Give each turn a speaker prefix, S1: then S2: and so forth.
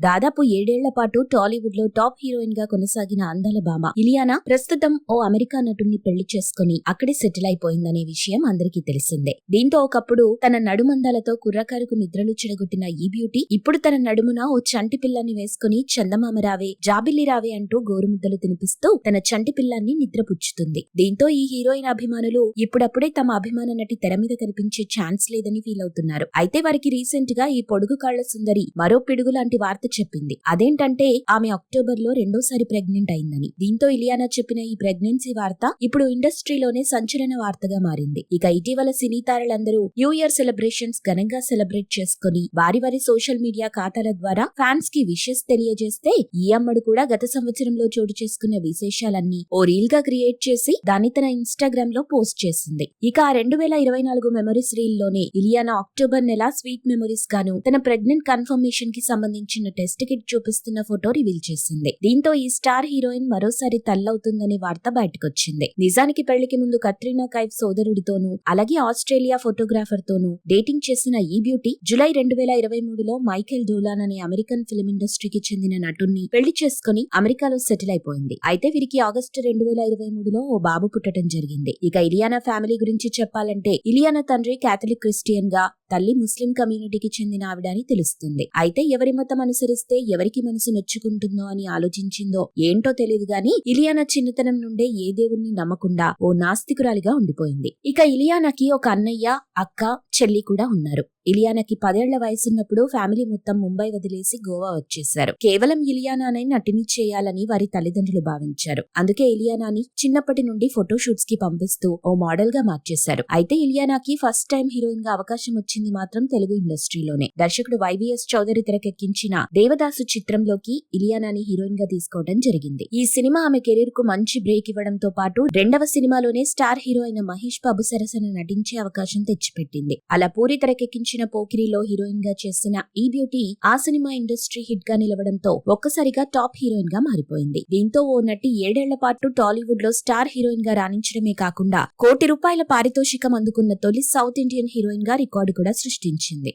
S1: దాదాపు ఏడేళ్ళ పాటు టాలీవుడ్లో టాప్ హీరోయిన్గా కొనసాగిన అందాల భామ. ఇలియానా ప్రస్తుతం ఓ అమెరికా నటుణ్ణి పెళ్ళి చేసుకుని అక్కడే సెటిల్ అయిపోయిందనే విషయం అందరికీ తెలిసిందే. దీంతో ఒకప్పుడు తన నడుమందాలతో కుర్రకారుకు నిద్రలు చెడగొట్టిన ఈ బ్యూటీ ఇప్పుడు తన నడుమున ఓ చంటి పిల్లాన్ని వేసుకుని చందమామ రావే జాబిల్లి రావే అంటూ గోరుముద్దలు తినిపిస్తూ తన చంటి పిల్లాన్ని నిద్రపుచ్చుతుంది దీంతో ఈ హీరోయిన్ అభిమానులు ఇప్పుడప్పుడే తమ అభిమాన నటి తెర మీద కనిపించే ఛాన్స్ లేదని ఫీల్ అవుతున్నారు. అయితే వారికి రీసెంట్గా ఈ పొడుగు కాళ్ళ సుందరి మరో పిడుగు లాంటి వార్త చెప్పింది. అదేంటంటే ఆమె అక్టోబర్లో రెండోసారి ప్రెగ్నెంట్ అయిందని. దీంతో ఇలియానా చెప్పిన ఈ ప్రెగ్నెన్సీ వార్త ఇప్పుడు ఇండస్ట్రీలోనే సంచలన వార్తగా మారింది. ఇక ఇటీవల సినీ తారలందరూ న్యూ ఇయర్ సెలబ్రేషన్స్ ఘనంగా సెలబ్రేట్ చేసుకుని వారి వారి సోషల్ మీడియా ఖాతాల ద్వారా ఫ్యాన్స్కి విషెస్ తెలియజేస్తే ఈ అమ్మడు కూడా గత సంవత్సరంలో చోటు చేసుకున్న విశేషాలన్నీ ఓ రీల్గా క్రియేట్ చేసి దాన్ని తన ఇన్స్టాగ్రామ్లో పోస్ట్ చేసింది. ఇక ఆ రెండు వేల ఇరవై నాలుగు మెమరీస్ రీల్లోనే ఇలియానా అక్టోబర్ నెల స్వీట్ మెమరీస్ గాను తన ప్రెగ్నెంట్ కన్ఫర్మేషన్కి సంబంధించిన టెస్ట్ కిట్ చూపిస్తున్న ఫోటో రివీల్ చేసింది. దీంతో ఈ స్టార్ హీరోయిన్ మరోసారి తల్లవుతుందనే వార్త బయటకొచ్చింది. నిజానికి పెళ్ళికి ముందు కత్రినా కైఫ్ సోదరుడితోనూ అలాగే ఆస్ట్రేలియా ఫోటోగ్రాఫర్ తోనూ డేటింగ్ చేసిన ఈ బ్యూటీ జులై రెండు వేల ఇరవై మూడులో మైకేల్ డోలాన్ అనే అమెరికన్ ఫిల్మ్ ఇండస్ట్రీకి చెందిన నటుణ్ణి పెళ్ళి చేసుకుని అమెరికాలో సెటిల్ అయిపోయింది. అయితే వీరికి ఆగస్టు రెండు వేల ఇరవై మూడులో ఓ బాబు పుట్టడం జరిగింది. ఇక ఇలియానా ఫ్యామిలీ గురించి చెప్పాలంటే ఇలియానా తండ్రి కేథలిక్ క్రిస్టియన్గా తల్లి ముస్లిం కమ్యూనిటీకి చెందిన ఆవిడ అని తెలుస్తుంది. అయితే ఎవరి మతం అనుసరిస్తే ఎవరికి మనసు నొచ్చుకుంటుందో అని ఆలోచించిందో ఏంటో తెలియదు గాని ఇలియానా చిన్నతనం నుండే ఏ దేవుణ్ణి నమ్మకుండా ఓ నాస్తికురాలిగా ఉండిపోయింది. ఇక ఇలియానాకి ఒక అన్నయ్య అక్క చెల్లి కూడా ఉన్నారు. ఇలియానాకి పదేళ్ళ వయసున్నప్పుడు ఫ్యామిలీ మొత్తం ముంబై వదిలేసి గోవా వచ్చేశారు. కేవలం ఇలియానానే నటిని చేయాలని వారి తల్లిదండ్రులు భావించారు. అందుకే ఇలియానాని చిన్నప్పటి నుండి ఫోటోషూట్స్కి పంపిస్తూ ఓ మోడల్గా మార్చేశారు. అయితే ఇలియానాకి ఫస్ట్ టైం హీరోయిన్గా అవకాశం వచ్చింది మాత్రం తెలుగు ఇండస్ట్రీలోనే. దర్శకుడు వైవిఎస్ చౌదరి తెరకెక్కించిన దేవదాసు చిత్రంలోకి ఇలియానాని హీరోయిన్గా తీసుకోవడం జరిగింది. ఈ సినిమా ఆమె కెరీర్కు మంచి బ్రేక్ ఇవ్వడంతో పాటు రెండవ సినిమాలోనే స్టార్ హీరో అయిన మహేష్ బాబు సరసన నటించే అవకాశం తెచ్చిపెట్టింది. అలా పూరి తెరకెక్కించిన పోకిరిలో హీరోయిన్గా చేసిన ఈ బ్యూటీ ఆ సినిమా ఇండస్ట్రీ హిట్గా నిలవడంతో ఒక్కసారిగా టాప్ హీరోయిన్గా మారిపోయింది. దీంతో ఓ నటి ఏడేళ్ళ పాటు టాలీవుడ్లో స్టార్ హీరోయిన్గా రాణించడమే కాకుండా కోటి రూపాయల పారితోషికం అందుకున్న తొలి సౌత్ ఇండియన్ హీరోయిన్గా రికార్డు కూడా సృష్టించింది.